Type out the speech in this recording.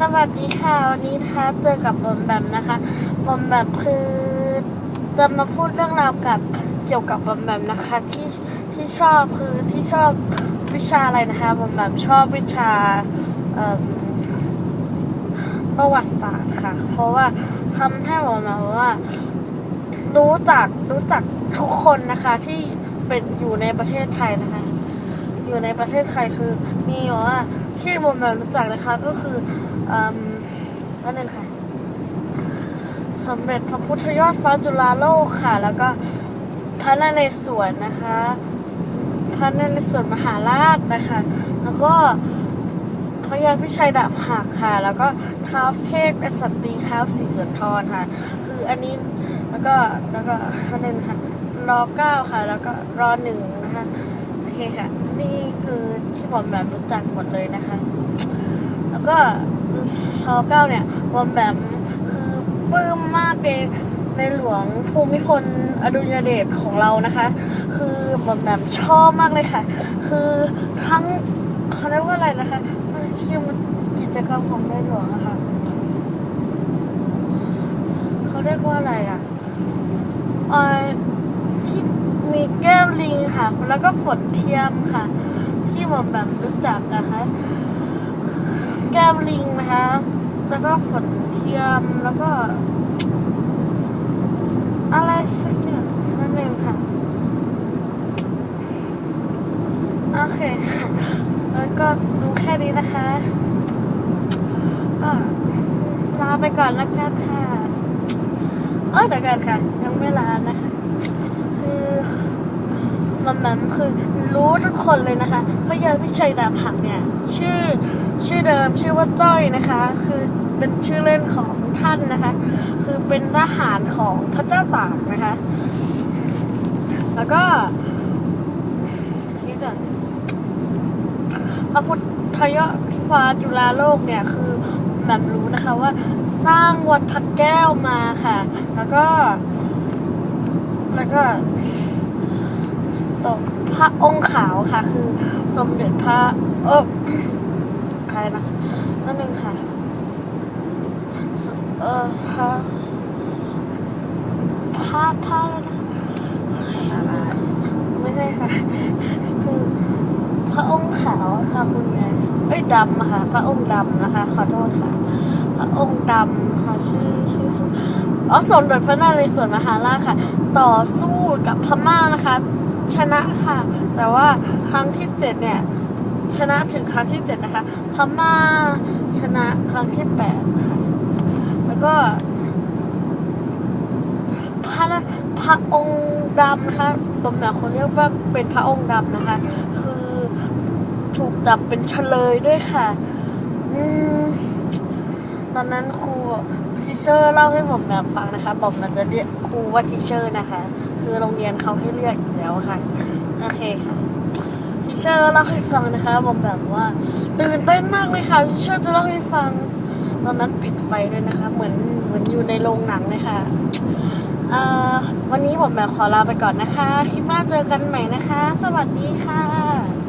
สวัสดีค่ะ วันนี้นะคะเจอกับบอมแบมนะคะบอมแบมคือจะมาพูดเรื่องราวกับเกี่ยวกับบอมแบมนะคะที่ที่ชอบคือที่ชอบวิชาอะไรนะคะบอมแบมชอบวิชาประวัติศาสตร์ค่ะ เพราะว่าทำให้บอมแบมว่า รู้จักรู้จักทุกคนนะคะที่เป็นอยู่ในประเทศไทยนะคะ อยู่ในประเทศไทยคือมีว่าที่บอมแบมรู้จักนะคะก็คือ อืมนั่นเองค่ะสมเด็จพระพุทธยอดฟ้าจุฬาโลกค่ะ แล้วก็พระนเรศวรนะคะ พระนเรศวรมหาราชนะคะ แล้วก็พระยาพิชัยดาบหักค่ะ แล้วก็เท้าวเทพกษัตริย์เท้าวสีสุนทรค่ะ คืออันนี้แล้วก็แล้วก็นั่นเองค่ะรอเก้าค่ะ แล้วก็รอหนึ่งนะคะโอเคค่ะ นี่คือที่บอมแบบรู้จักหมดเลยนะคะ แล้วก็ รอเก้าเนี่ยบอมแบบคือปลื้มมากเลยในหลวงภูมิพลอดุลยเดชของเรานะคะ คือบอมแบบชอบมากเลยค่ะ คือทั้งเขาเรียกว่าอะไรนะคะมันชื่อกิจกรรมของในหลวงนะคะเขาเรียกว่าอะไรอะเออที่มีแก้วลิงค่ะ แล้วก็ฝนเทียมค่ะ ที่บอมแบบรู้จักนะคะ แก้มลิงนะคะ แล้วก็ฝนเทียมแล้วก็ อะไรสักอย่างนั่นเองค่ะ โอเคค่ะ แล้วก็ดูแค่นี้นะคะก็ลาไปก่อนแล้วกันค่ะ เออเดี๋ยวกันค่ะ ยังไม่ลานะคะ คือมั นมันคือรู้ทุกคนเลยนะคะพระยาพิชัยดาบหักเนี่ยชื่อชื่อเดิมชื่อว่าจ้อยนะคะ คือเป็นชื่อเล่นของท่านนะคะ คือเป็นทหารของพระเจ้าตากนะคะ แล้วก็นี่ก่อนพระพุทธยอดฟ้าจุฬาโลกเนี่ยคือแบบรู้นะคะว่าสร้างวัดพระแก้วมาค่ะ แล้วก็ แล้วก็ สมพระองค์ขาวค่ะ คือสมเด็จพระเออใครนะคะนั่นเองค่ะเออพระพระพระอะไรนะคะไม่ใช่ค่ะ คือพระองค์ขาวค่ะคุณยายเอ้ยดำอะค่ะ พระองค์ดำนะคะ ขอโทษค่ะ พระองค์ดำค่ะชื่อชื่ออ๋อสมเด็จพระนเรศวรมหาราชค่ะ ต่อสู้กับพม่านะคะ ชนะค่ะ แต่ว่าครั้งที่เจ็ดเนี่ยชนะถึงครั้งที่เจ็ดนะคะพม่าชนะครั้งที่แปดค่ะ แล้วก็พระพระองค์ดำนะคะผมแบบคนเรียกว่าเป็นพระองค์ดำนะคะ คือถูกจับเป็นเฉลยด้วยค่ะ อืม ตอนนั้นครู ทิเชอร์เล่าให้ผมแบบฟังนะคะบอกมันจะเรียกครูว่าทิเชอร์นะคะ คือโรงเรียนเขาให้เรียกอยู่แล้วค่ะโอเคค่ะทิเชอร์เล่าให้ฟังนะคะผมแบบว่า ตื่นเต้นมากเลยค่ะทิเชอร์จะเล่าให้ฟัง ตอนนั้นปิดไฟด้วยนะคะ เหมือนเหมือนอยู่ในโรงหนังเลยค่ะวันนี้ผมแบบขอลาไปก่อนนะคะ คลิปหน้าเจอกันใหม่นะคะ สวัสดีค่ะ